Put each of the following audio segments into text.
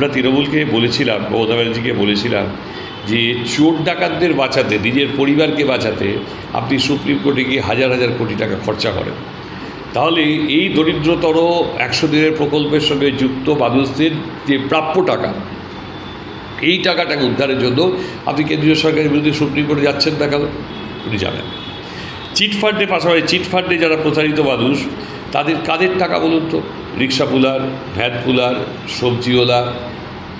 আমরা তৃণমূলকে বলেছিলাম, মমতা ব্যানার্জিকে বলেছিলাম যে চোর ডাকাতদের বাঁচাতে, নিজের পরিবারকে বাঁচাতে আপনি সুপ্রিম কোর্টে গিয়ে হাজার হাজার কোটি টাকা খরচা করেন। তাহলে এই দরিদ্রতর একশো দিনের প্রকল্পের সঙ্গে যুক্ত মানুষদের যে প্রাপ্য টাকা, এই টাকাটাকে উদ্ধারের জন্য আপনি কেন্দ্রীয় সরকারের বিরুদ্ধে সুপ্রিম কোর্টে যাচ্ছেন না কেন? উনি যাবেন চিটফান্ডে পাশাপাশি চিটফান্ডে যারা প্রতারিত মানুষ, তাদের কাদের টাকা বলুন তো? রিক্সা পুলার, ভ্যান পুলার, সবজিওয়ালা,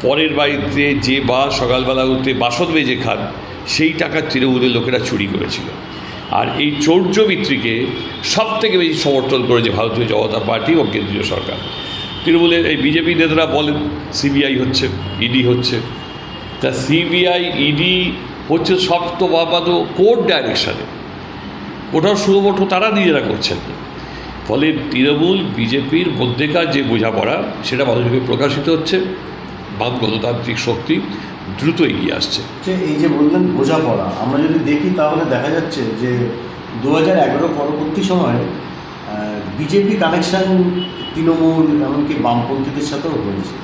পরের বাড়িতে যে বা সকালবেলা উঠতে বাসন মেজে খান, সেই টাকা তৃণমূলের লোকেরা চুরি করেছিল। আর এই চৌর্যমিত্রীকে সব থেকে বেশি সমর্থন করেছে ভারতীয় জনতা পার্টি ও কেন্দ্রীয় সরকার। তৃণমূলের এই বিজেপি নেতারা বলেন, সিবিআই হচ্ছে, ইডি হচ্ছে। তা সিবিআই, ইডি হচ্ছে সব তো কোর্ট ডাইরেকশানে। ওটাও শুধুমাত্র তারা নিজেরা করছেন না। ফলে তৃণমূল বিজেপির মধ্যেকার যে বোঝাপড়া সেটা মানুষকে প্রকাশিত হচ্ছে বাম গণতান্ত্রিক শক্তি দ্রুত এগিয়ে আসছে। এই যে বললেন বোঝাপড়া আমরা যদি দেখি তাহলে দেখা যাচ্ছে যে দু হাজার এগারো পরবর্তী সময়ে বিজেপি কানেকশন তৃণমূল এমনকি বামপন্থীদের সাথেও হয়েছে।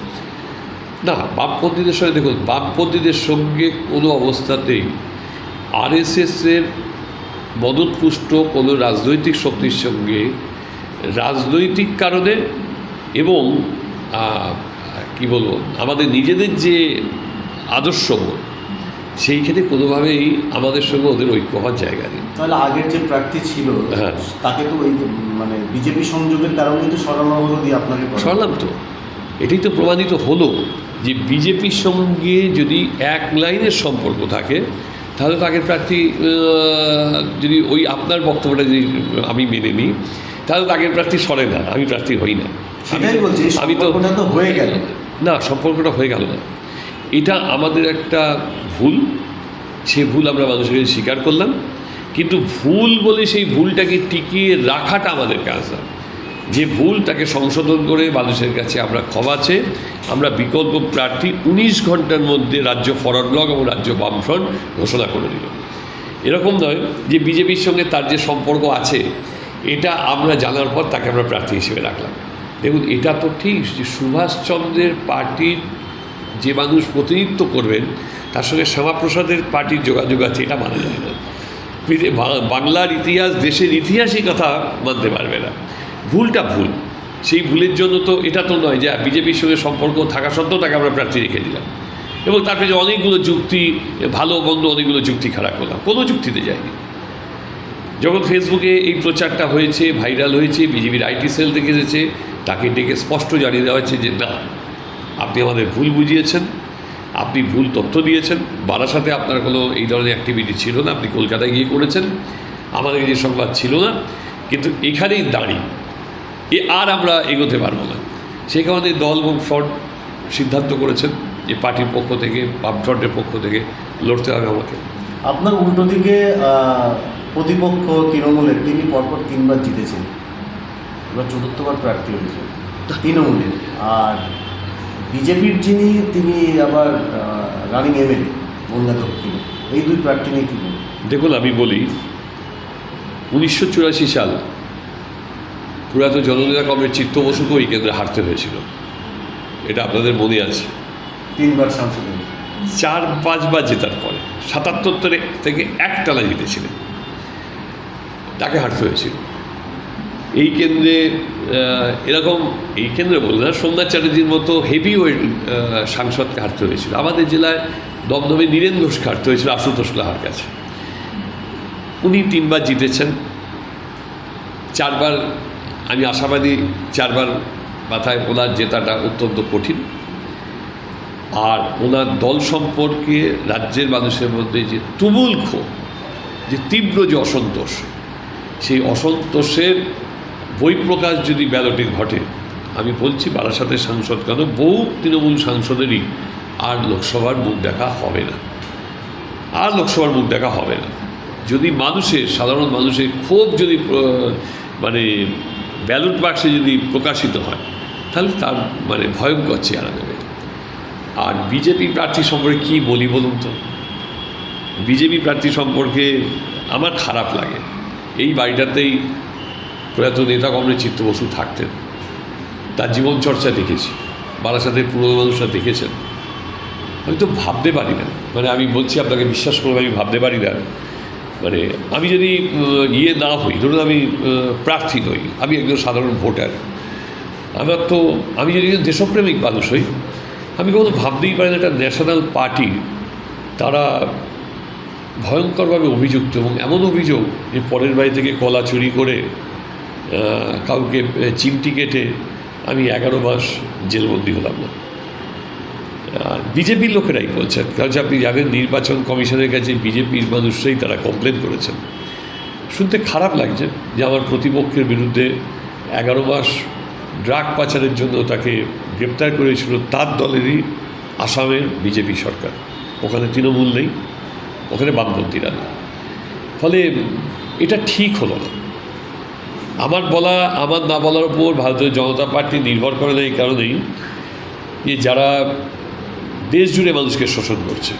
না বামপন্থীদের সঙ্গে দেখুন বামপন্থীদের সঙ্গে কোনো অবস্থাতেই আরএসএসের মদতপুষ্ট কোনো রাজনৈতিক শক্তির সঙ্গে রাজনৈতিক কারণে এবং কি বলব আমাদের নিজেদের যে আদর্শবোধ ক্ষেত্রে কোনোভাবেই আমাদের সঙ্গে ওদের ঐক্য হওয়ার জায়গা নেই তাহলে আগের যে প্রার্থী ছিল হ্যাঁ। তাকে তো ওই মানে বিজেপি সংযোগের কারণেই তো সরানো হলো দিয়ে আপনাকে। সরলাম তো এটাই তো প্রমাণিত হলো যে বিজেপির সঙ্গে যদি এক লাইনের সম্পর্ক থাকে তাহলে তাকে প্রার্থী যদি ওই আপনার বক্তব্যটা যদি আমি মেনে নিই তাহলে তাকে প্রার্থী সরে না আমি প্রার্থী হই না। আমি তো হয়ে গেল। না সম্পর্কটা হয়ে গেল না। এটা আমাদের একটা ভুল সে ভুল আমরা মানুষের কাছে স্বীকার করলাম কিন্তু ভুল বলে সেই ভুলটাকে টিকিয়ে রাখাটা আমাদের কাজ না। যে ভুল তাকে সংশোধন করে মানুষের কাছে আমরা ক্ষমা চেয়ে আমরা বিকল্প প্রার্থী উনিশ ঘণ্টার মধ্যে রাজ্য ফরওয়ার্ড ব্লক এবং রাজ্য বামফ্রন্ট ঘোষণা করে দিল। এরকম নয় যে বিজেপির সঙ্গে তার যে সম্পর্ক আছে এটা আমরা জানার পর তাকে আমরা প্রার্থী হিসেবে রাখলাম। দেখুন, এটা তো ঠিক যে সুভাষচন্দ্রের পার্টির যে মানুষ প্রতিনিধিত্ব করবেন, তার সঙ্গে শ্যামাপ্রসাদের পার্টির যোগাযোগ আছে, এটা মানা যায় না। বাংলার ইতিহাস, দেশের ইতিহাসই কথা মানতে পারবে না। ভুলটা ভুল। সেই ভুলের জন্য তো এটা তো নয় যে বিজেপির সঙ্গে সম্পর্ক থাকা সত্ত্বেও তাকে আমরা প্রার্থী রেখে দিলাম। এবং তারপরে যে অনেকগুলো যুক্তি, ভালো, মন্দ অনেকগুলো যুক্তি খারাপ করলাম। কোনো যুক্তিতে যায়নি। যখন ফেসবুকে এই প্রচারটা হয়েছে, ভাইরাল হয়েছে, বিজেপির আইটি সেল থেকে এসেছে, তাকে ডেকে স্পষ্ট জানিয়ে দেওয়া হয়েছে যে, না, আপনি আমাদের ভুল বুঝিয়েছেন, আপনি ভুল তথ্য দিয়েছেন। বারাসাতে আপনার কোনো এই ধরনের অ্যাক্টিভিটি ছিল না, আপনি কলকাতায় গিয়ে করেছেন। আমাদের যে সংবাদ ছিল না, কিন্তু এখানেই দাঁড়ি এ আর আমরা এগোতে পারব না। সেই কারণে দল এবং ফ্রন্ট সিদ্ধান্ত করেছেন যে, পার্টির পক্ষ থেকে বামফ্রন্টের পক্ষ থেকে লড়তে হবে আমাকে। আপনার উল্টো দিকে প্রতিপক্ষ তৃণমূলের তিনি পরপর তিনবার জিতেছেন। এবার চতুর্থবার প্রার্থী হয়েছে তৃণমূলের। আর বিজেপির যিনি তিনি আবার রানিং এমএলএ বনগা দক্ষিণে। এই দুই প্রার্থী নিয়ে কী? দেখুন আমি বলি উনিশশো চুরাশি সাল পুরাতন জননেতা কমরেড চিত্ত বসুকে ওই কেন্দ্রে হারতে হয়েছিল। এটা আপনাদের মনে আছে? তিনবার সাংসদ চার পাঁচবার জেতার পরে সাতাত্তর থেকে থেকে একটানা জিতেছিলেন। তাকে হাঁটতে হয়েছিল। এই কেন্দ্রে এরকম এই কেন্দ্রে বলুন না, সোমনাথ চ্যাটার্জির মতো হেভি ওয়েট সাংসদকে হারতে হয়েছিল। আমাদের জেলায় দমদমে নীরেন ঘোষকে হারতে হয়েছিল, আশুতোষ লাহার কাছে। উনি তিনবার জিতেছেন। চারবার, আমি আশাবাদী, চারবার মাথায় ওনার জেতাটা অত্যন্ত কঠিন। আর ওনার দল সম্পর্কে রাজ্যের মানুষের মধ্যে যে তুমুল ক্ষোভ, যে তীব্র যে অসন্তোষ সেই অসন্তোষের বহিঃপ্রকাশ যদি ব্যালটে ঘটে, আমি বলছি বারাসাতের সাংসদ কেন? বহু তৃণমূল সাংসদেরই আর লোকসভার মুখ দেখা হবে না। আর লোকসভার মুখ দেখা হবে না। যদি মানুষের, সাধারণ মানুষের ক্ষোভ যদি মানে ব্যালট বাক্সে যদি প্রকাশিত হয়, তাহলে তার মানে ভয়ঙ্কর চেহারা দেবে। আর বিজেপি প্রার্থী সম্পর্কে কী বলি বলুন তো? বিজেপি প্রার্থী সম্পর্কে আমার খারাপ লাগে। বাড়িটাতেই প্রয়াত নেতা কমরেড চিত্ত বসু থাকতেন। তার জীবন চর্চা দেখেছি। বারাসাতের পুরনো মানুষরা দেখেছেন। আমি তো ভাবতে পারি না। মানে আমি বলছি আপনাকে বিশ্বাস করব আমি ভাবতে পারি না। মানে আমি যদি ইয়ে না হই, ধরুন আমি প্রার্থী নই, আমি একজন সাধারণ ভোটার। আমার তো, আমি যদি দেশপ্রেমিক মানুষ হই, আমি কখনো ভাবতেই পারি না একটা ন্যাশনাল পার্টি তারা ভয়ঙ্করভাবে অভিযুক্ত এবং এমন অভিযোগ যে পরের বাড়ি থেকে কলা চুরি করে কাউকে চিমটি কেটে আমি এগারো মাস জেলবন্দি হলাম না। বিজেপির লোকেরাই বলছেন, কারণ আপনি জানেন নির্বাচন কমিশনের কাছে, বিজেপির মানুষরাই তারা কমপ্লেন করেছেন। শুনতে খারাপ লাগছে যে আমার প্রতিপক্ষের বিরুদ্ধে এগারো মাস ড্রাগ পাচারের জন্য তাকে গ্রেপ্তার করেছিল তার দলেরই আসামের বিজেপি সরকার। ওখানে তৃণমূল নেই। ওখানে বামপন্থীরা। নেই ফলে এটা ঠিক হলো না। আমার বলা আমার না বলার উপর ভারতীয় জনতা পার্টি নির্ভর করে না এই কারণেই যে যারা দেশ জুড়ে মানুষকে শোষণ করছে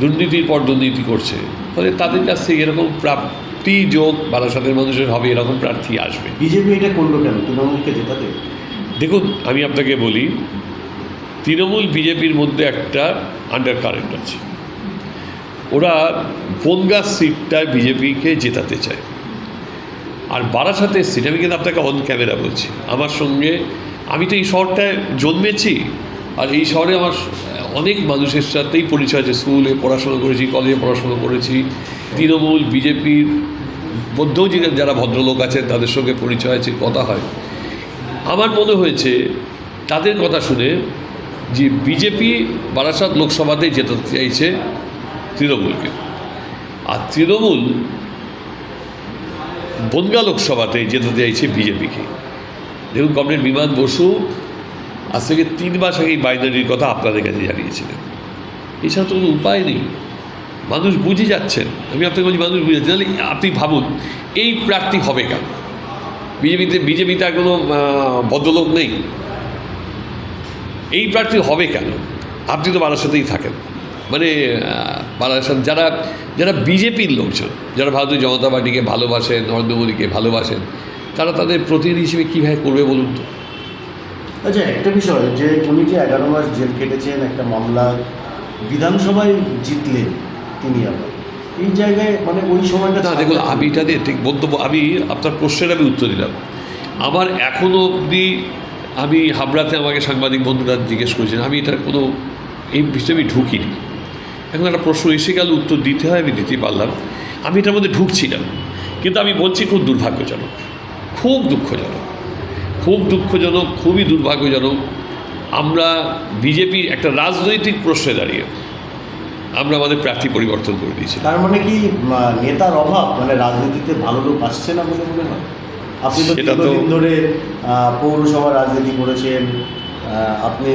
দুর্নীতির পর দুর্নীতি করছে ফলে তাদের কাছ থেকে এরকম প্রাপ্তি যোগ বারাসাতের মানুষের হবে এরকম প্রার্থী আসবে। বিজেপি এটা করল কেন? তৃণমূলকে জেতাতে? দেখুন আমি আপনাকে বলি তৃণমূল বিজেপির মধ্যে একটা আন্ডার কারেন্ট আছে। ওরা বনগাঁ সিটটায় বিজেপিকে জেতাতে চায়। আর বারাসাতের সিট আমি কিন্তু আপনাকে অন ক্যামেরা বলছি। আমার সঙ্গে, আমি তো এই শহরটায় জন্মেছি, আর এই শহরে আমার অনেক মানুষের সাথেই পরিচয় আছে। স্কুলে পড়াশোনা করেছি, কলেজে পড়াশোনা করেছি। তৃণমূল, বিজেপির মধ্যেও যে যারা ভদ্রলোক আছেন, তাদের সঙ্গে পরিচয় আছে, কথা হয়। আমার মনে হয়েছে, তাদের কথা শুনে যে বিজেপি বারাসাত লোকসভাতে যেতে চাইছে। তৃণমূলকে। আর তৃণমূল বনগা লোকসভাতে যেতে চাইছে বিজেপিকে। দেখুন, কমরেড বিমান বসু আজ থেকে তিন মাস আগে বাইনারির কথা আপনাদের কাছে জানিয়েছিলেন। এছাড়া তো কোনো উপায় নেই। মানুষ বুঝে যাচ্ছেন। আমি আপনাকে বলছি, মানুষ বুঝে যাচ্ছেন। আপনি ভাবুন, এই প্রার্থী হবে কেন? বিজেপিতে বিজেপিতে আর কোনো ভদ্রলোক নেই। এই প্রার্থী হবে কেন? আপনি তো বারাসাতেই থাকেন। মানে বারাসাত যারা যারা বিজেপির লোকজন যারা ভারতীয় জনতা পার্টিকে ভালোবাসেন নরেন্দ্র মোদীকে ভালোবাসেন তারা তাদের প্রতিনিধি হিসেবে কীভাবে করবে বলুন তো? আচ্ছা একটা বিষয় যে উনি যে এগারো মাস জেল কেটেছেন একটা মামলা বিধানসভায় জিতলেন তিনি আবার। এই জায়গায় মানে ওই সময়টা না দেখুন আমি এটা নিয়ে ঠিক বক্তব্য আমি আপনার প্রশ্নের আমি উত্তর দিলাম। আমার এখনও অবধি আমি হাবড়াতে আমাকে সাংবাদিক বন্ধুরা জিজ্ঞেস করেছেন আমি এটার কোনো এই বিষয়ে আমি ঢুকিনি। এখন একটা প্রশ্ন এসে গেল উত্তর দিতে হয় আমি দিতেই পারলাম। আমি এটার মধ্যে ঢুকছি না কিন্তু আমি বলছি খুব দুর্ভাগ্যজনক খুব দুঃখজনক খুব দুঃখজনক খুবই দুর্ভাগ্যজনক আমরা বিজেপির একটা রাজনৈতিক প্রশ্নে দাঁড়িয়ে আমরা আমাদের প্রার্থী পরিবর্তন করে দিয়েছি তার মানে কি নেতার অভাব মানে রাজনীতিতে ভালো লোক আসছে না বলে মনে হয়? আপনি তো দীর্ঘদিন ধরে পৌরসভা রাজনীতি করেছেন আপনি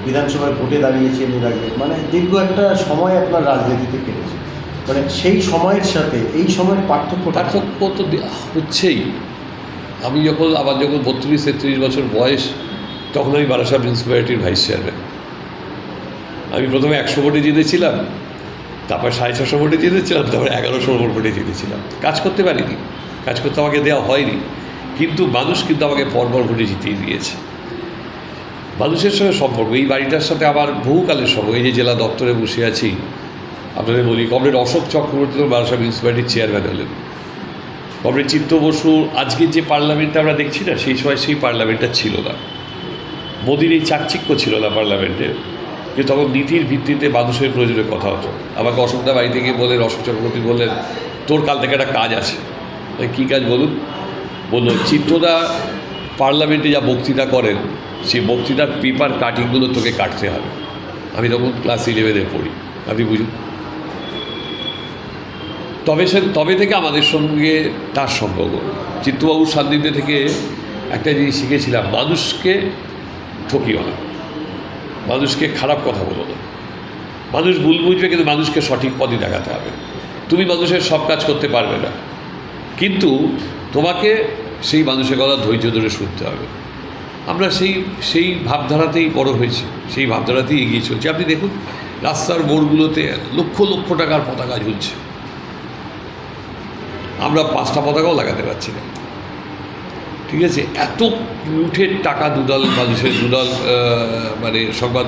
আহ, বিধানসভায় ভোটে দাঁড়িয়েছেন এর আগে। মানে দীর্ঘ একটা সময় আপনার রাজনীতিতে কেটেছে। মানে সেই সময়ের সাথে এই সময়ের পার্থক্য পার্থক্য তো হচ্ছেই। আমি যখন আমার যখন বত্রিশ তেত্রিশ বছর বয়স তখন আমি বারাসাত মিউনিসিপ্যালিটির ভাইস চেয়ারম্যান। আমি প্রথমে একশো ভোটে জিতেছিলাম তারপর সাড়ে ছশো ভোটে জিতেছিলাম তারপর এগারোশো ভোটে জিতেছিলাম। কাজ করতে পারিনি। কাজ করতে আমাকে দেওয়া হয়নি। কিন্তু মানুষ কিন্তু আমাকে পরপর ভোটে জিতিয়ে দিয়েছে। মানুষের সঙ্গে সম্পর্ক, এই বাড়িটার সাথে আমার বহুকালের সম্পর্ক, এই যে জেলা দপ্তরে বসে আছি, আপনাদের বলি, কমরেড অশোক চক্রবর্তী তো বারাসাত মিউনিসিপ্যালিটির চেয়ারম্যান হলেন। কমরেড চিত্ত বসু, আজকে যে পার্লামেন্টটা আমরা দেখছি না, সেই সময় সেই পার্লামেন্টটা ছিল না। মোদির এই চাকচিক্য ছিল না পার্লামেন্টে, যে তখন নীতির ভিত্তিতে মানুষের প্রয়োজনে কথা হতো। আমাকে অশোকদা বাড়ি থেকে বললেন, অশোক চক্রবর্তী বললেন, তোর কাল থেকে একটা কাজ আছে। কী কাজ বলুন? বলল, চিত্তদা পার্লামেন্টে যা বক্তৃতা করেন সেই বক্তৃতার পেপার কাটিংগুলো তোকে কাটতে হবে। আমি তখন ক্লাস ইলেভেনে পড়ি। আপনি বুঝুন। তবে সে, তবে থেকে আমাদের সঙ্গে তার সম্পর্ক। চিত্তবাবুর সান্নিধ্যে থেকে একটা জিনিস শিখেছিলাম, মানুষকে ঠকিও না। মানুষকে খারাপ কথা বলো না। মানুষ ভুল বুঝবে, কিন্তু মানুষকে সঠিক পথই দেখাতে হবে। তুমি মানুষের সব কাজ করতে পারবে না। কিন্তু তোমাকে সেই মানুষের কথা ধৈর্য ধরে শুনতে হবে। আমরা সেই সেই ভাবধারাতেই বড় হয়েছি, সেই ভাবধারাতেই এগিয়ে চলছি। আপনি দেখুন, রাস্তার মোড়গুলোতে লক্ষ লক্ষ টাকার পতাকা ঝুলছে। আমরা পাঁচটা পতাকাও লাগাতে পারছি না। ঠিক আছে? এত লুঠের টাকা দুদল, মানুষের দুদল মানে সংবাদ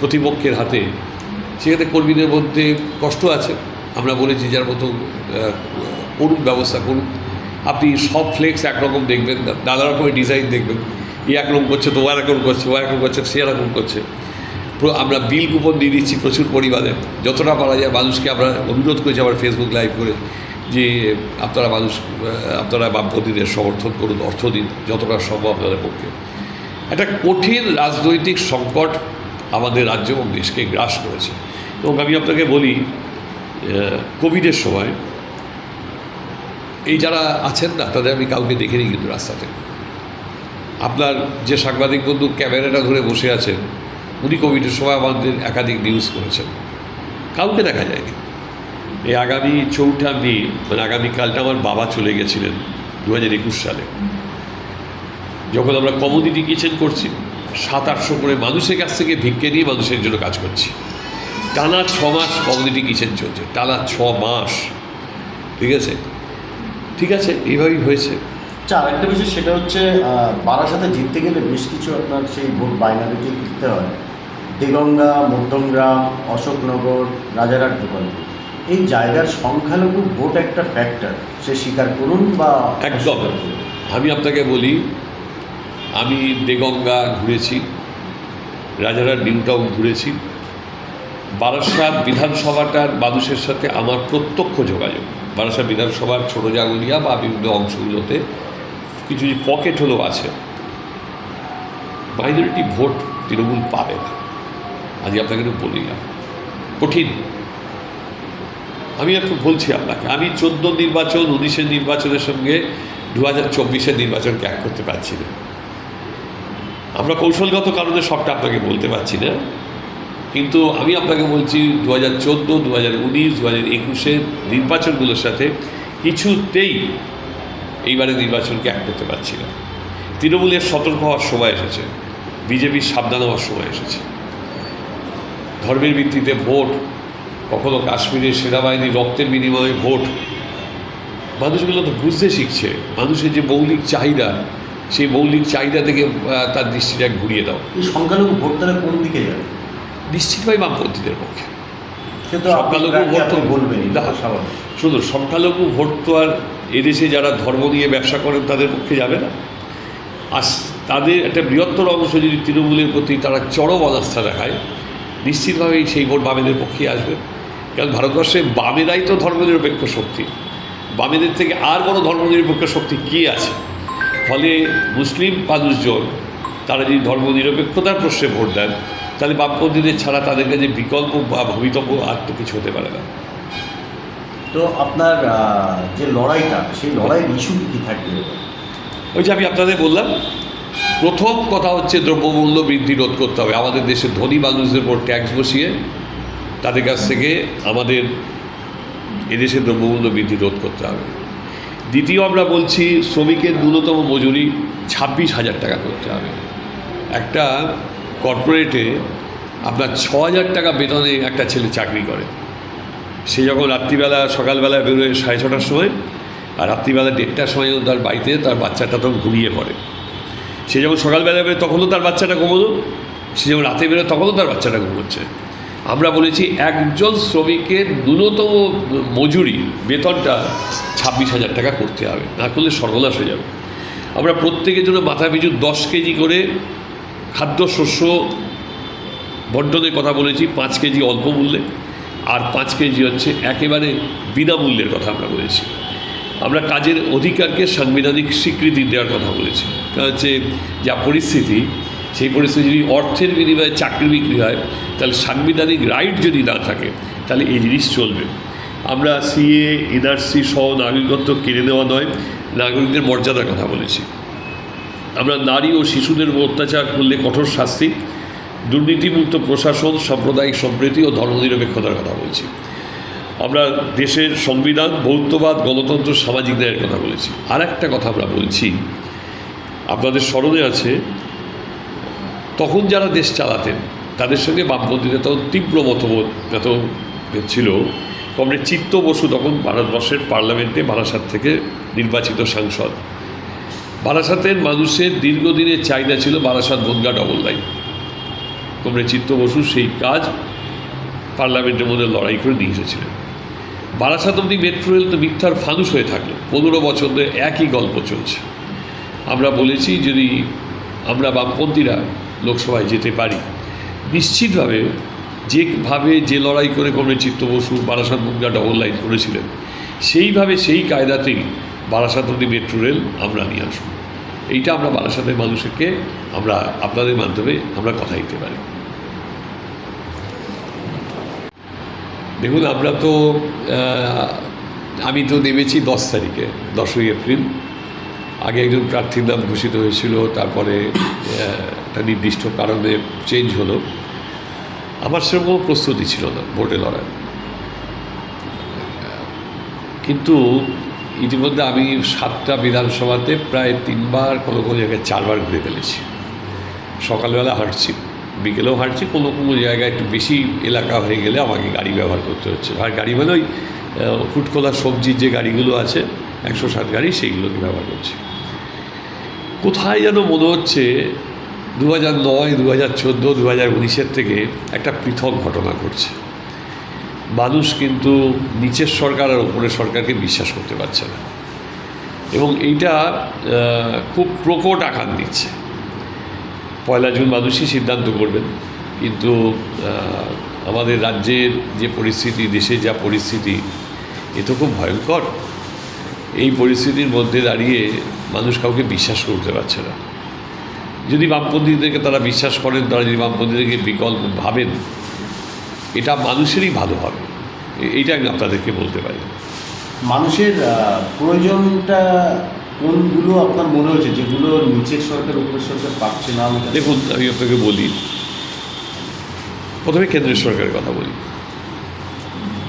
প্রতিপক্ষের হাতে, সেখানে কর্মীদের মধ্যে কষ্ট আছে। আমরা বলেছি, যার মতো করুন, ব্যবস্থা করুন। আপনি সব ফ্লেক্স একরকম দেখবেন নানা রকমের ডিজাইন দেখবেন। ই একরকম করছে, তো ও একরকম করছে, ও একরকম করছে, সে এরকম করছে। আমরা বিল কুপন দিয়ে দিচ্ছি প্রচুর পরিমাণে। যতটা পারা যায় মানুষকে আমরা অনুরোধ করেছি আবার ফেসবুক লাইভ করে যে, আপনারা মানুষ আপনারা বামপন্থীদের সমর্থন করুন, অর্থ দিন, যতটা সম্ভব আপনাদের পক্ষে। একটা কঠিন রাজনৈতিক সংকট আমাদের রাজ্য এবং দেশকে গ্রাস করেছে। এবং আমি আপনাকে বলি কোভিডের সময় এই যারা আছেন না, তাদের আমি কাউকে দেখিনি কিন্তু রাস্তাতে। আপনার যে সাংবাদিক বন্ধু ক্যামেরাটা ধরে বসে আছেন, উনি কোভিডের সময় আমাদের একাধিক নিউজ করেছেন। কাউকে দেখা যায়নি। এই আগামী চৌঠা মে মানে আগামীকালটা আমার বাবা চলে গেছিলেন দু হাজার একুশ সালে। যখন আমরা কমোডিটি কিচেন করছি, সাত আটশো করে মানুষের কাছ থেকে ভিক্ষে নিয়ে মানুষের জন্য কাজ করছি। টানা ছ মাস কমোডিটি কিচেন চলছে, টানা ছ মাস। ঠিক আছে? ঠিক আছে এইভাবেই হয়েছে। আচ্ছা আরেকটা বিষয় সেটা হচ্ছে বারাসাতে জিততে গেলে বেশ কিছু আপনার সেই ভোট বাইনারিতে লিখতে হয়। দেগঙ্গা মধ্যমগ্রাম অশোকনগর রাজারহাট গোপালপুর। এই জায়গার সংখ্যালঘু ভোট একটা ফ্যাক্টর সে স্বীকার করুন বা একদম। আমি আপনাকে বলি আমি দেগঙ্গা ঘুরেছি রাজারহাট নিউ টাউন ঘুরেছি। বারাসাত বিধানসভাটার মানুষের সাথে আমার প্রত্যক্ষ যোগাযোগ। বারাসাত বিধানসভার ছোটো জাগুলিয়া বা বিভিন্ন অংশগুলোতে কিছু কিছু পকেট হলেও আছে। মাইনরিটি ভোট তৃণমূল পাবে না। আজ আপনাকে একটু বলি না। কঠিন। আমি একটু বলছি আপনাকে, আমি চোদ্দ নির্বাচন, উনিশের নির্বাচনের সঙ্গে দু হাজার চব্বিশের নির্বাচনকে এক করতে পারছি না। আমরা কৌশলগত কারণে সবটা আপনাকে বলতে পারছি না। কিন্তু আমি আপনাকে বলছি দু হাজার চোদ্দ দু হাজার উনিশ দু হাজার একুশের নির্বাচনগুলোর সাথে কিছুতেই এইবারে নির্বাচনকে এক করতে পারছি না। তৃণমূলের সতর্ক হওয়ার সময় এসেছে, বিজেপির সাবধান হওয়ার সময় এসেছে। ধর্মের ভিত্তিতে ভোট, কখনো কাশ্মীরের সেনাবাহিনী রক্তের বিনিময়ে ভোট। মানুষগুলো তো বুঝতে শিখছে, মানুষের যে মৌলিক চাহিদা, সেই মৌলিক চাহিদা থেকে তার দৃষ্টিটা ঘুরিয়ে দাও। এই সংখ্যালঘু ভোট তাহলে কোন দিকে যাবে? নিশ্চিতভাবে বামপন্থীদের পক্ষে। সংখ্যালঘু ভোট তো- শুধু সংখ্যালঘু ভোট তো আর এদেশে যারা ধর্ম নিয়ে ব্যবসা করেন তাদের পক্ষে যাবে না। আর তাদের একটা বৃহত্তর অংশ যদি তৃণমূলের প্রতি তারা চরম অনাস্থা দেখায় নিশ্চিতভাবেই সেই ভোট বামেদের পক্ষে আসবে। কারণ ভারতবর্ষে বামেরাই তো ধর্মনিরপেক্ষ শক্তি। বামেদের থেকে আর বড় ধর্মনিরপেক্ষ শক্তি কী আছে? ফলে মুসলিম মানুষজন তারা যদি ধর্মনিরপেক্ষতার প্রশ্নে ভোট দেন তাহলে বামপন্থীদের ছাড়া তাদের কাছে বিকল্প বা ভবিতব্য আর তো কিছু হতে পারে না। তো আপনার যে লড়াইটা সেই লড়াইয়ের ইস্যু কী থাকবে? ওই যে আমি আপনাদের বললাম প্রথম কথা হচ্ছে দ্রব্যমূল্য বৃদ্ধি রোধ করতে হবে। আমাদের দেশের ধনী মানুষদের উপর ট্যাক্স বসিয়ে তাদের কাছ থেকে আমাদের এদেশের দ্রব্যমূল্য বৃদ্ধি রোধ করতে হবে। দ্বিতীয় আমরা বলছি শ্রমিকের ন্যূনতম মজুরি ছাব্বিশ হাজার টাকা করতে হবে। একটা কর্পোরেটে আপনার ছ হাজার টাকা বেতনে একটা ছেলে চাকরি করে। সে যখন রাত্রিবেলা, সকালবেলা বেরোয় সাড়ে ছটার সময় আর রাত্রিবেলা দেড়টার সময় যখন তার বাড়িতে তার বাচ্চাটা তখন ঘুমিয়ে পড়ে। সে যখন সকালবেলা বেরোয় তখনও তার বাচ্চাটা ঘুমোলো। সে যখন রাতে বেরোয় তখনও তার বাচ্চাটা ঘুমোচ্ছে। আমরা বলেছি একজন শ্রমিকের ন্যূনতম মজুরি, বেতনটা ছাব্বিশ হাজার টাকা করতে হবে। না করলে সর্বনাশ হয়ে যাবে। আমরা প্রত্যেকের জন্য মাথা পিছু দশ কেজি করে খাদ্যশস্য বন্টনের কথা বলেছি, পাঁচ কেজি অল্প মূল্যে, আর পাঁচ কেজি হচ্ছে একেবারে বিনামূল্যের কথা আমরা বলেছি। আমরা কাজের অধিকারকে সাংবিধানিক স্বীকৃতি দেওয়ার কথা বলেছি। তা হচ্ছে যা পরিস্থিতি, সেই পরিস্থিতি যদি অর্থের বিনিময়ে চাকরি বিক্রি হয়, তাহলে সাংবিধানিক রাইট যদি না থাকে, তাহলে এই জিনিস চলবে। আমরা সিএ এনআরসি সহ নাগরিকত্ব কেড়ে নেওয়া নয়, নাগরিকদের মর্যাদার কথা বলেছি। আমরা নারী ও শিশুদের অত্যাচার করলে কঠোর শাস্তি, দুর্নীতিমুক্ত প্রশাসন, সাম্প্রদায়িক সম্প্রীতি ও ধর্মনিরপেক্ষতার কথা বলছি। আমরা দেশের সংবিধান, বৌদ্ধবাদ, গণতন্ত্র, সামাজিক ন্যায়ের কথা বলেছি। আর একটা কথা আমরা বলছি, আপনাদের স্মরণে আছে, তখন যারা দেশ চালাতেন, তাদের সঙ্গে বামপন্থীদের তখন তীব্র মতবোধ এত ছিল, কমরেড চিত্ত বসু তখন ভারতবর্ষের পার্লামেন্টে বারাসাত থেকে নির্বাচিত সাংসদ। বারাসাতের মানুষের দীর্ঘদিনের চাহিদা ছিল Barasat Bongaon double line comrade Chitta Basu সেই কাজ পার্লামেন্টের মধ্যে লড়াই করে নিয়ে এসেছিলেন। বারাসাত অব্দি মেট্রো রেল তো মিথ্যার ফানুস হয়ে থাকল। পনেরো বছর ধরে একই গল্প চলছে। আমরা বলেছি যদি আমরা বামপন্থীরা লোকসভায় যেতে পারি, নিশ্চিতভাবে যেভাবে যে লড়াই করে কমরে চিত্ত বসু বারাসাত মুগদা ডবল লাইন করেছিলেন, সেইভাবে সেই কায়দাতেই বারাসাত অব্দি মেট্রো রেল আমরা নিয়ে আসব। এইটা আমরা বারাসাতের মানুষকে, আমরা আপনাদের মাধ্যমে আমরা কথা দিতে পারি। দেখুন, আমরা তো আমি তো নেমেছি দশ তারিখে, দশই এপ্রিল। আগে একজন প্রার্থীর নাম ঘোষিত হয়েছিল, তারপরে একটা নির্দিষ্ট কারণে চেঞ্জ হলো। আমার সেরকম কোনো প্রস্তুতি ছিল না, ভোটে লড়ার কিন্তু ইতিমধ্যে আমি সাতটা বিধানসভাতে প্রায় তিনবার কোনো কোনো জায়গায় চারবার ঘুরে ফেলেছি। সকালবেলা হাঁটছি, বিকেলেও হাঁটছি, কোনো কোনো জায়গায় একটু বেশি এলাকা হয়ে গেলে আমাকে গাড়ি ব্যবহার করতে হচ্ছে। আর গাড়ি মানে ওই ফুটকলা সবজির যে গাড়িগুলো আছে, একশো সাত গাড়ি সেইগুলোকে ব্যবহার করছি। কোথায় যেন মনে হচ্ছে দু হাজার নয় দু হাজার চোদ্দ দু হাজার উনিশের থেকে একটা পৃথক ঘটনা ঘটছে। মানুষ কিন্তু নিচের সরকার আর উপরের সরকারকে বিশ্বাস করতে পারছে না। এবং এইটা খুব প্রকট আকার দিচ্ছে পয়লা জুন মানুষই সিদ্ধান্ত করবেন, কিন্তু আমাদের রাজ্যের যে পরিস্থিতি, দেশে যা পরিস্থিতি, এ তো খুব ভয়ঙ্কর। এই পরিস্থিতির মধ্যে দাঁড়িয়ে মানুষ কাউকে বিশ্বাস করতে পারছে না। যদি বামপন্থীদেরকে তারা বিশ্বাস করেন, তারা যদি বামপন্থীদেরকে বিকল্প ভাবেন এটা মানুষেরই ভালো হবে। এইটা আমি আপনাদেরকে বলতে পারি। মানুষের প্রয়োজনটা কোনগুলো আপনার মনে হয়েছে যেগুলো নিচের সরকার উপরের সরকার পাচ্ছে না দেখুন আমি আপনাকে বলি প্রথমে কেন্দ্রীয় সরকারের কথা বলি।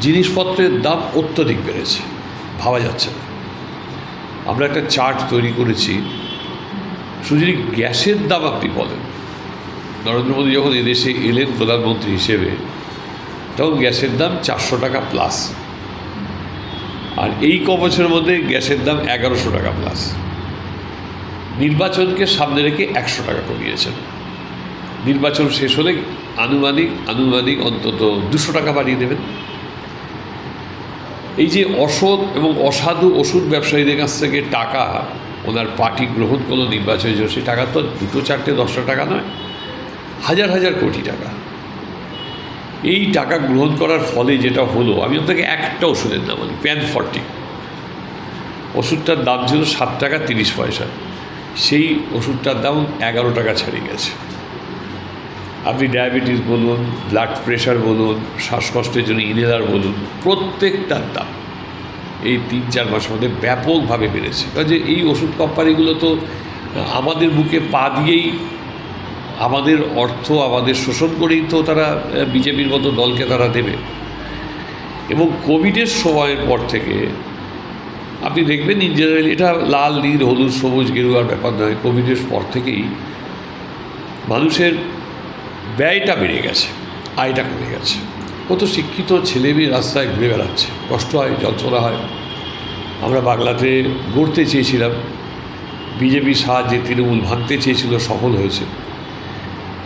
জিনিসপত্রের দাম অত্যধিক বেড়েছে ভাবা যাচ্ছে না। আমরা একটা চার্ট তৈরি করেছি শুধু যদি গ্যাসের দাম আপনি বলেন। নরেন্দ্র মোদী যখন এদেশে এলেন প্রধানমন্ত্রী হিসেবে তখন গ্যাসের দাম চারশো টাকা প্লাস আর এই ক বছরের মধ্যে গ্যাসের দাম এগারোশো টাকা প্লাস নির্বাচনকে সামনে রেখে একশো টাকা কমিয়েছেন। নির্বাচন শেষ হলে আনুমানিক আনুমানিক অন্তত দুশো টাকা বাড়িয়ে দেবেন। এই যে অসৎ এবং অসাধু ওষুধ ব্যবসায়ীদের কাছ থেকে টাকা ওনার পার্টি গ্রহণ করল নির্বাচনের জন্য, সেই টাকা তো দুটো চারটে দশটা টাকা নয়, হাজার হাজার কোটি টাকা। এই টাকা গ্রহণ করার ফলে যেটা হলো, আমি আপনাকে একটা ওষুধের দাম বলি, প্যান ফর্টি। ওষুধটার দাম ছিল সাত টাকা তিরিশ পয়সা। সেই ওষুধটার দাম এগারো টাকা ছাড়িয়ে গেছে। আপনি ডায়াবেটিস বলুন, ব্লাড প্রেশার বলুন, শ্বাসকষ্টের জন্য ইনহেলার বলুন, প্রত্যেকটার দাম এই তিন চার মাসের মধ্যে ব্যাপকভাবে বেড়েছে। কারণ যে এই ওষুধ কোম্পানিগুলো তো আমাদের বুকে পা দিয়েই আমাদের অর্থ, আমাদের শোষণ করেই তো তারা বিজেপির মতো দলকে তারা দেবে। এবং কোভিডের সময়ের পর থেকে, আপনি দেখবেন ইন জেনারেল এটা লাল, নীল, হলুদ, সবুজ, গেরুয়ার ব্যাপার নয়, কোভিডের পর থেকেই মানুষের ব্যয়টা বেড়ে গেছে, আয়টা কমে গেছে। কত শিক্ষিত ছেলে মেয়ে রাস্তায় ঘুরে বেড়াচ্ছে, কষ্ট হয়, যন্ত্রণা হয়। আমরা বাংলাতে গড়তে চেয়েছিলাম বিজেপি সাহায্যে তৃণমূল ভাঙতে চেয়েছিল, সফল হয়েছে।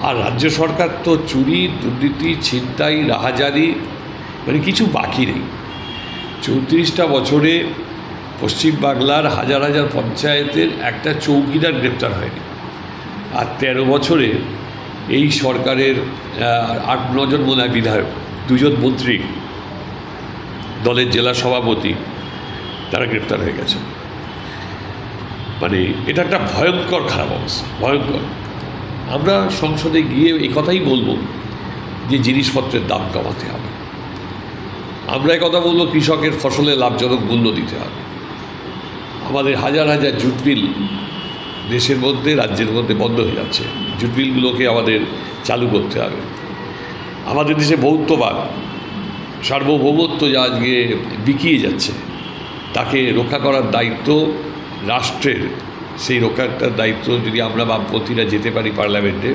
আর রাজ্য সরকার তো চুরি, দুর্নীতি, ছিনতাই, রাহাজারি মানে কিছু বাকি নেই। চৌত্রিশটা বছরে পশ্চিমবাংলার হাজার হাজার পঞ্চায়েতের একটা চৌকিদার গ্রেপ্তার হয়নি। আর তেরো বছরে এই সরকারের আট নজন মনে হয় বিধায়ক, দুজন মন্ত্রী, দলের জেলা সভাপতি, তারা গ্রেপ্তার হয়ে গেছে। মানে এটা একটা ভয়ঙ্কর খারাপ অবস্থা, ভয়ঙ্কর। আমরা সংসদে গিয়ে এই কথাই বলব যে জিনিসপত্রের দাম কমাতে হবে। আমরা কথা বলব কৃষকের ফসলে লাভজনক মূল্য দিতে হবে। আমাদের হাজার হাজার জুট মিল দেশের মধ্যে, রাজ্যের মধ্যে বন্ধ হয়ে যাচ্ছে। জুট মিলগুলোকে আমাদের চালু করতে হবে। আমাদের দেশে বৌদ্ধবাদ, সার্বভৌমত্ব যা আজকে বিকিয়ে যাচ্ছে, তাকে রক্ষা করার দায়িত্ব রাষ্ট্রের। সেই রক্ষার দায়িত্ব যদি আমরা বামপন্থীরা যেতে পারি পার্লামেন্টে,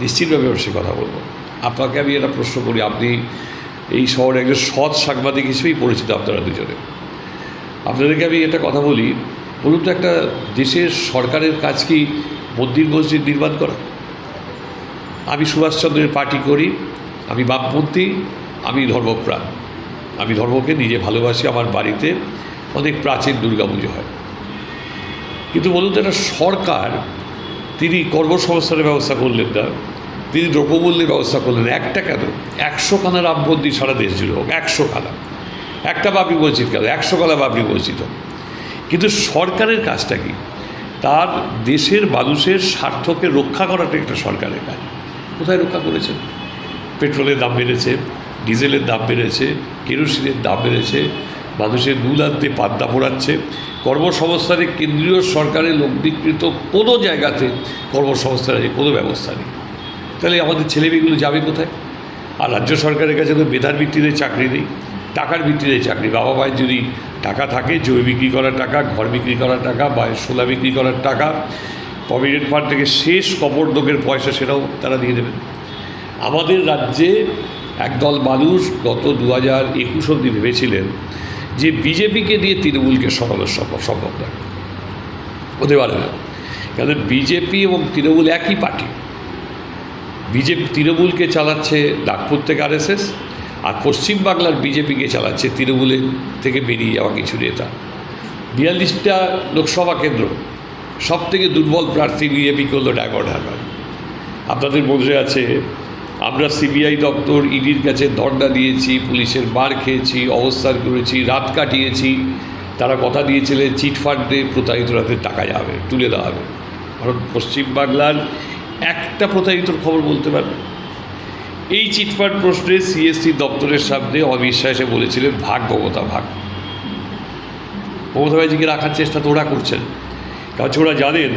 নিশ্চিতভাবে আমরা সে কথা বলব। আপনাকে আমি একটা প্রশ্ন করি, আপনি এই শহরে একজন সৎ সাংবাদিক হিসেবেই পরিচিত আপনারা দুজনে। আপনাদেরকে আমি একটা কথা বলি, বলুন তো একটা দেশের সরকারের কাজ কি মন্দির মসজিদ নির্মাণ করা? আমি সুভাষচন্দ্রের পার্টি করি, আমি বামপন্থী, আমি ধর্মপ্রাণ। আমি ধর্মকে নিজে ভালোবাসি, আমার বাড়িতে অনেক প্রাচীন দুর্গাপুজো হয়। কিন্তু বলুন তো, একটা সরকার, তিনি কর্মসংস্থানের ব্যবস্থা করলেন না, তিনি দ্রব্যমূল্যের ব্যবস্থা করলেন একটা কেন? একশো খানা রাম মন্দির সারা দেশ জুড়ে হোক একশো খানা একটা বাবরি মসজিদ কেন? একশো খানা বাবরি মসজিদ হোক। কিন্তু সরকারের কাজটা কি? তার দেশের মানুষের স্বার্থকে রক্ষা করাটা একটা সরকারের কাজ। কোথায় রক্ষা করেছেন পেট্রোলের দাম বেড়েছে, ডিজেলের দাম বেড়েছে, কেরোসিনের দাম বেড়েছে, মানুষের নুল আনতে পাদ্দা পোড়াচ্ছে কর্মসংস্থানে কেন্দ্রীয় সরকারের লগ্নিকৃত কোনো জায়গাতে কর্মসংস্থানের কোনো ব্যবস্থা নেই। তাহলে আমাদের ছেলেমেয়েগুলো যাবে কোথায়? আর রাজ্য সরকারের কাছে তো মেধার ভিত্তিতে চাকরি নেই, টাকার ভিত্তিতে চাকরি বাবা মায়ের যদি টাকা থাকে, জমি বিক্রি করার টাকা, ঘর বিক্রি করার টাকা বা সোলা বিক্রি করার টাকা, প্রভিডেন্ট ফান্ড থেকে শেষ কবরদোকের পয়সা সেটাও তারা দিয়ে দেবেন আমাদের রাজ্যে একদল মানুষ গত দু হাজার একুশ অব্দি ভেবেছিলেন যে বিজেপিকে দিয়ে তৃণমূলকে সরানো সম্ভব সম্ভব নয় হতে পারে না কেন বিজেপি এবং তৃণমূল একই পার্টি। বিজেপি তৃণমূলকে চালাচ্ছে নাগপুর থেকে আরএসএস আর পশ্চিমবাংলার বিজেপিকে চালাচ্ছে তৃণমূলের থেকে বেরিয়ে যাওয়া কিছু নেতা। বিয়াল্লিশটা লোকসভা কেন্দ্র সব থেকে দুর্বল প্রার্থী বিজেপি করল ডায়মন্ড হারবার আপনাদের মধ্যে আছে আমরা সিবিআই দপ্তর ইডির কাছে ধর্ণা দিয়েছি, পুলিশের মার খেয়েছি, অবস্থান করেছি, রাত কাটিয়েছি। তারা কথা দিয়েছিলেন চিটফান্ডে প্রতারিতরাদের টাকা যাবে, তুলে দেওয়া হবে। কারণ পশ্চিমবাংলার একটা প্রতারিতর খবর বলতে পারবে। এই চিটফান্ড প্রশ্নে সিএসসি দপ্তরের সামনে অবিশ্বাসে বলেছিলেন ভাগ মমতা ভাগ মমতা ব্যানার্জিকে রাখার চেষ্টা তো ওরা করছেন। কারণ ওরা জানেন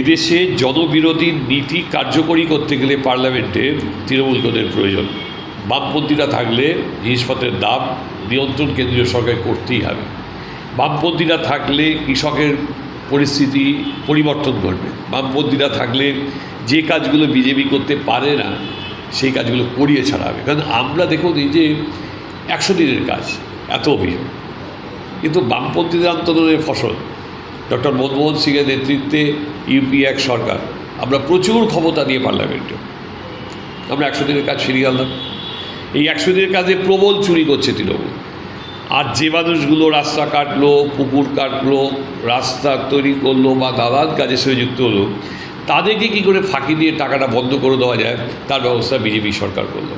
এদেশে জনবিরোধী নীতি কার্যকরী করতে গেলে পার্লামেন্টে তৃণমূলকদের প্রয়োজন। বামপন্থীরা থাকলে জিনিসপত্রের দাম নিয়ন্ত্রণ কেন্দ্রীয় সরকার করতেই হবে। বামপন্থীরা থাকলে কৃষকের পরিস্থিতি পরিবর্তন ঘটবে। বামপন্থীরা থাকলে যে কাজগুলো বিজেপি করতে পারে না, সেই কাজগুলো করিয়ে ছাড়া হবে। কারণ আমরা দেখুন এই যে একশো দিনের কাজ, এত অভিযোগ কিন্তু বামপন্থীদের আন্দোলনের ফসল ডক্টর মনমোহন সিংয়ের নেতৃত্বে ইউপি এক সরকার। আমরা প্রচুর ক্ষমতা দিয়ে পার্লামেন্টে। আমরা একশো দিনের কাজ ফিরিয়ে আনলাম। এই একশো দিনের কাজে প্রবল চুরি করছে তৃণমূল। আর যে মানুষগুলো রাস্তা কাটলো, পুকুর কাটলো, রাস্তা তৈরি করল বা দালান সঙ্গে যুক্ত হলো, তাদেরকে কী করে ফাঁকি দিয়ে টাকাটা বন্ধ করে দেওয়া যায়, তার ব্যবস্থা বিজেপি সরকার করল।